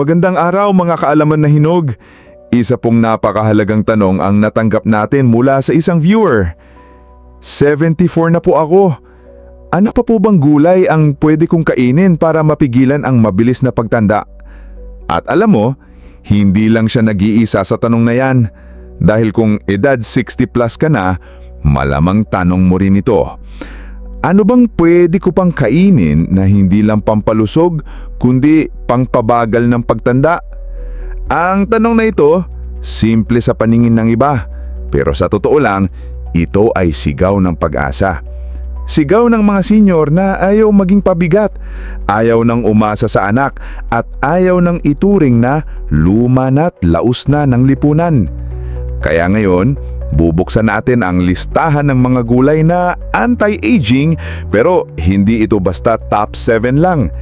Magandang araw mga kaalaman na hinog. Isa pong napakahalagang tanong ang natanggap natin mula sa isang viewer. 74 na po ako. Ano pa po bang gulay ang pwede kong kainin para mapigilan ang mabilis na pagtanda? At alam mo, hindi lang siya nag-iisa sa tanong na yan. Dahil kung edad 60 plus ka na, malamang tanong mo rin ito. Ano bang pwede ko pang kainin na hindi lang pampalusog, kundi pangpabagal ng pagtanda? Ang tanong na ito, simple sa paningin ng iba. Pero sa totoo lang, ito ay sigaw ng pag-asa. Sigaw ng mga senior na ayaw maging pabigat, ayaw ng umasa sa anak, at ayaw ng ituring na luma na't laos na ng lipunan. Kaya ngayon, bubuksan natin ang listahan ng mga gulay na anti-aging pero hindi ito basta top 7 lang.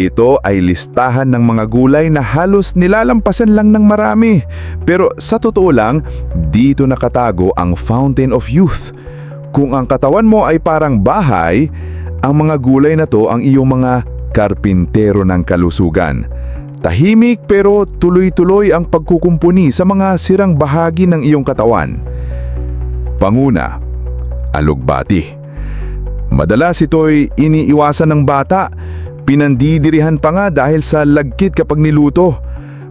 Ito ay listahan ng mga gulay na halos nilalampasan lang ng marami. Pero sa totoo lang, dito nakatago ang Fountain of Youth. Kung ang katawan mo ay parang bahay, ang mga gulay na to ang iyong mga karpintero ng kalusugan. Tahimik pero tuloy-tuloy ang pagkukumpuni sa mga sirang bahagi ng iyong katawan. Panguna, alugbati. Madalas ito'y iniiwasan ng bata, pinandidirihan pa nga dahil sa lagkit kapag niluto.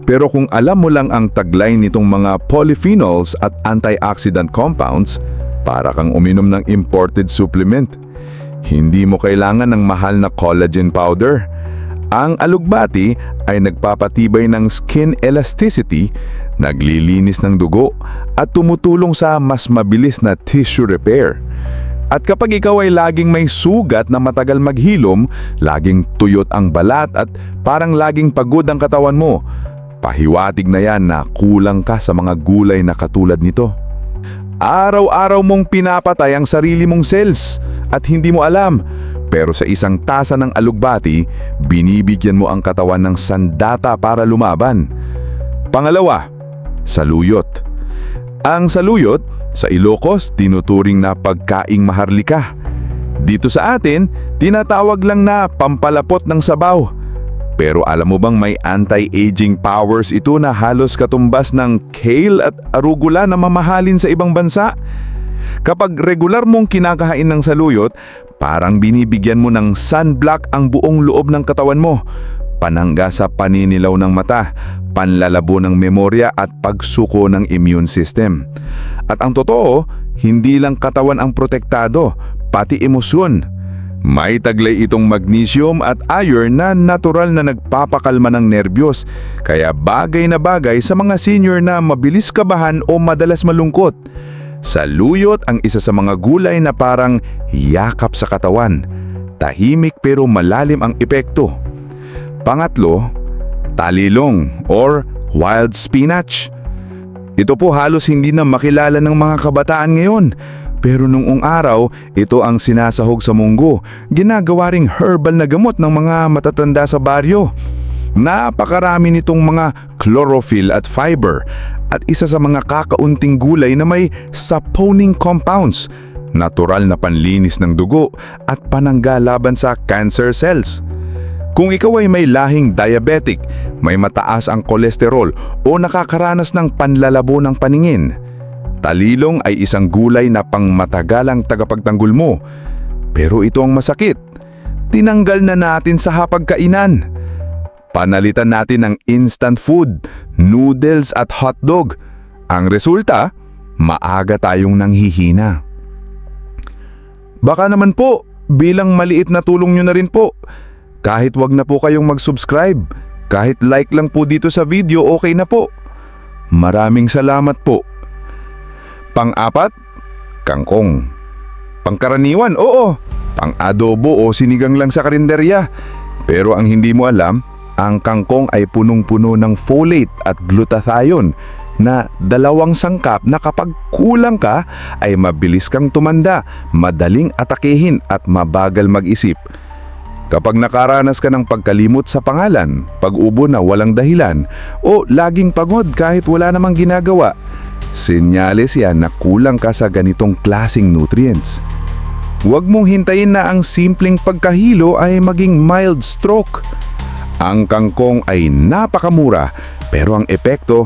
Pero kung alam mo lang ang taglay nitong mga polyphenols at antioxidant compounds, para kang uminom ng imported supplement. Hindi mo kailangan ng mahal na collagen powder. Ang alugbati ay nagpapatibay ng skin elasticity, naglilinis ng dugo, at tumutulong sa mas mabilis na tissue repair. At kapag ikaw ay laging may sugat na matagal maghilom, laging tuyot ang balat at parang laging pagod ang katawan mo, pahiwatig na yan na kulang ka sa mga gulay na katulad nito. Araw-araw mong pinapatay ang sarili mong cells at hindi mo alam. Pero sa isang tasa ng alugbati, binibigyan mo ang katawan ng sandata para lumaban. Pangalawa, saluyot. Ang saluyot, sa Ilocos, tinuturing na pagkaing maharlika. Dito sa atin, tinatawag lang na pampalapot ng sabaw. Pero alam mo bang may anti-aging powers ito na halos katumbas ng kale at arugula na mamahalin sa ibang bansa? Kapag regular mong kinakahain ng saluyot, parang binibigyan mo ng sunblock ang buong loob ng katawan mo. Panangga sa paninilaw ng mata, panlalabo ng memorya at pagsuko ng immune system. At ang totoo, hindi lang katawan ang protektado, pati emosyon. May taglay itong magnesium at iron na natural na nagpapakalma ng nerbiyos, kaya bagay na bagay sa mga senior na mabilis kabahan o madalas malungkot. Saluyot ang isa sa mga gulay na parang yakap sa katawan. Tahimik pero malalim ang epekto. Pangatlo, talilong or wild spinach. Ito po halos hindi na makilala ng mga kabataan ngayon. Pero noong araw, ito ang sinasahog sa munggo, ginagawa ring herbal na gamot ng mga matatanda sa baryo. Napakarami nitong mga chlorophyll at fiber at isa sa mga kakaunting gulay na may saponing compounds, natural na panlinis ng dugo at panangga laban sa cancer cells. Kung ikaw ay may lahing diabetic, may mataas ang kolesterol o nakakaranas ng panlalabo ng paningin, talilong ay isang gulay na pangmatagalang tagapagtanggol mo. Pero ito ang masakit. Tinanggal na natin sa hapagkainan. Panalitan natin ng instant food, noodles at hotdog. Ang resulta, maaga tayong nanghihina. Baka naman po, bilang maliit na tulong nyo na rin po. Kahit wag na po kayong mag-subscribe, kahit like lang po dito sa video, okay na po. Maraming salamat po. Pang-apat, kangkong. Pangkaraniwan, oo. Pang-adobo o sinigang lang sa karinderya. Pero ang hindi mo alam, ang kangkong ay punong-puno ng folate at glutathione na dalawang sangkap na kapag kulang ka ay mabilis kang tumanda, madaling atakehin at mabagal mag-isip. Kapag nakaranas ka ng pagkalimot sa pangalan, pag-ubo na walang dahilan, o laging pagod kahit wala namang ginagawa, senyales yan na kulang ka sa ganitong klasing nutrients. Huwag mong hintayin na ang simpleng pagkahilo ay maging mild stroke. Ang kangkong ay napakamura pero ang epekto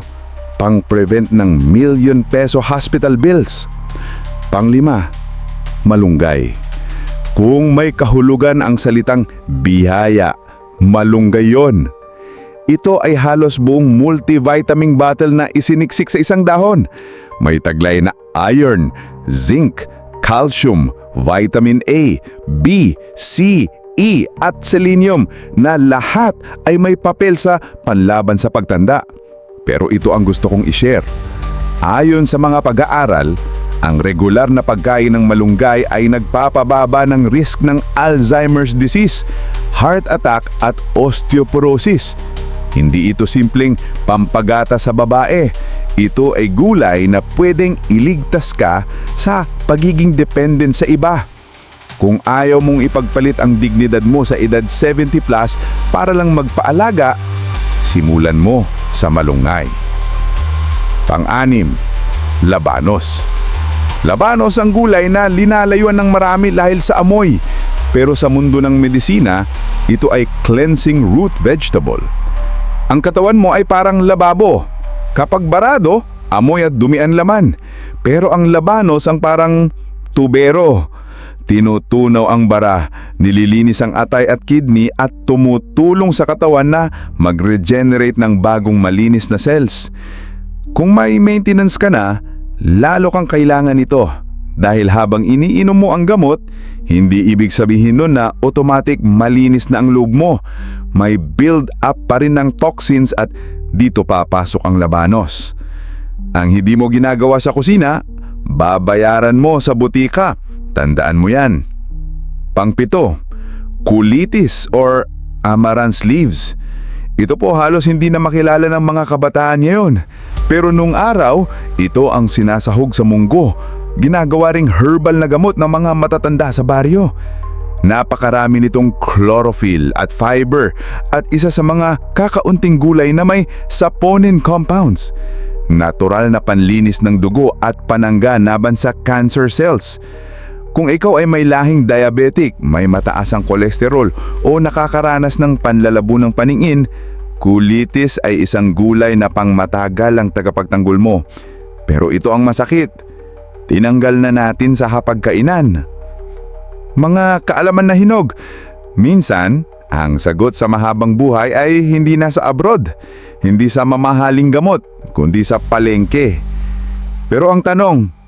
pang-prevent ng million peso hospital bills. Panglima, malunggay. Kung may kahulugan ang salitang bihaya, malunggay yon. Ito ay halos buong multivitamin bottle na isiniksik sa isang dahon. May taglay na iron, zinc, calcium, vitamin A, B, C, E at selenium na lahat ay may papel sa panlaban sa pagtanda. Pero ito ang gusto kong ishare. Ayon sa mga pag-aaral, ang regular na pagkain ng malunggay ay nagpapababa ng risk ng Alzheimer's disease, heart attack at osteoporosis. Hindi ito simpleng pampagata sa babae. Ito ay gulay na pwedeng iligtas ka sa pagiging dependent sa iba. Kung ayaw mong ipagpalit ang dignidad mo sa edad 70 plus para lang magpaalaga, simulan mo sa malunggay. Pang-anim, labanos. Labanos ang gulay na linalayuan ng marami dahil sa amoy. Pero sa mundo ng medisina, ito ay cleansing root vegetable. Ang katawan mo ay parang lababo. Kapag barado, amoy at dumi ang laman. Pero ang labanos ang parang tubero. Tinutunaw ang bara, nililinis ang atay at kidney at tumutulong sa katawan na mag-regenerate ng bagong malinis na cells. Kung may maintenance ka na, lalo kang kailangan ito. Dahil habang iniinom mo ang gamot, hindi ibig sabihin nun na automatic malinis na ang loob mo. May build up pa rin ng toxins at dito papasok ang labanos. Ang hindi mo ginagawa sa kusina, babayaran mo sa butika. Tandaan mo yan. Pangpito, kulitis or amaranth leaves. Ito po halos hindi na makilala ng mga kabataan ngayon. Pero nung araw, ito ang sinasahog sa munggo. Ginagawa ring herbal na gamot ng mga matatanda sa baryo. Napakarami nitong chlorophyll at fiber at isa sa mga kakaunting gulay na may saponin compounds. Natural na panlinis ng dugo at panangga laban sa cancer cells. Kung ikaw ay may lahing diabetic, may mataas ang kolesterol o nakakaranas ng panlalabo ng paningin, kulitis ay isang gulay na pangmatagal ang tagapagtanggol mo. Pero ito ang masakit. Tinanggal na natin sa hapagkainan. Mga kaalaman na hinog. Minsan, ang sagot sa mahabang buhay ay hindi nasa abroad, hindi sa mamahaling gamot, kundi sa palengke. Pero ang tanong,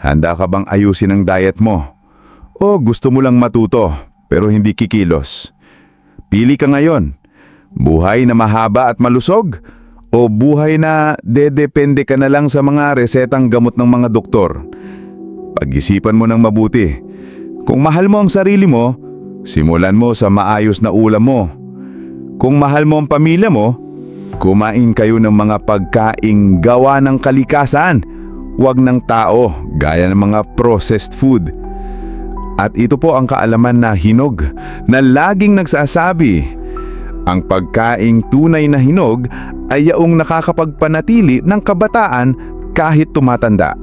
handa ka bang ayusin ang diet mo? O gusto mo lang matuto pero hindi kikilos? Pili ka ngayon. Buhay na mahaba at malusog o buhay na dedepende ka na lang sa mga resetang gamot ng mga doktor? Pag-isipan mo ng mabuti. Kung mahal mo ang sarili mo, simulan mo sa maayos na ulam mo. Kung mahal mo ang pamilya mo, kumain kayo ng mga pagkaing gawa ng kalikasan, wag ng tao gaya ng mga processed food. At ito po ang kaalaman na hinog na laging nagsasabi, ang pagkaing tunay na hinog ay yaong nakakapagpanatili ng kabataan kahit tumatanda.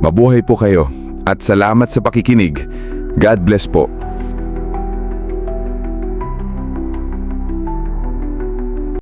Mabuhay po kayo at salamat sa pakikinig. God bless po.